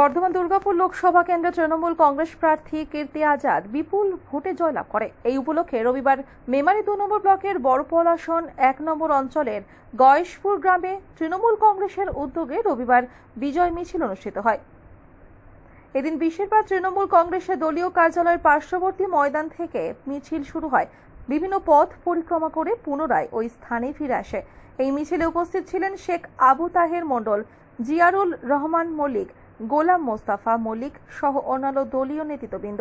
বর্ধমান দুর্গাপুর লোকসভা কেন্দ্রে তৃণমূল কংগ্রেস প্রার্থী কীর্তি আজাদ বিপুল ভোটে জয়লাভ করে। এই উপলক্ষে রবিবার মেমারি দু নম্বর ব্লকের বড়পল আসন এক নম্বর অঞ্চলের গয়েশপুর গ্রামে তৃণমূল কংগ্রেসের উদ্যোগে রবিবার বিজয় মিছিল অনুষ্ঠিত হয়। এদিন বিশেরবার তৃণমূল কংগ্রেসের দলীয় কার্যালয়ের পার্শ্ববর্তী ময়দান থেকে মিছিল শুরু হয়। বিভিন্ন পথ পরিক্রমা করে পুনরায় ওই স্থানে ফিরে আসে। এই মিছিলে উপস্থিত ছিলেন শেখ আবু তাহের মণ্ডল, জিয়ারুল রহমান মল্লিক গোলাম মোস্তাফা মল্লিক সহ অন্যান্য দলীয় নেতৃত্ববৃন্দ।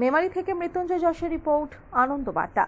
মেমারি থেকে মৃত্যুঞ্জয় যশের রিপোর্ট আনন্দ বার্তা।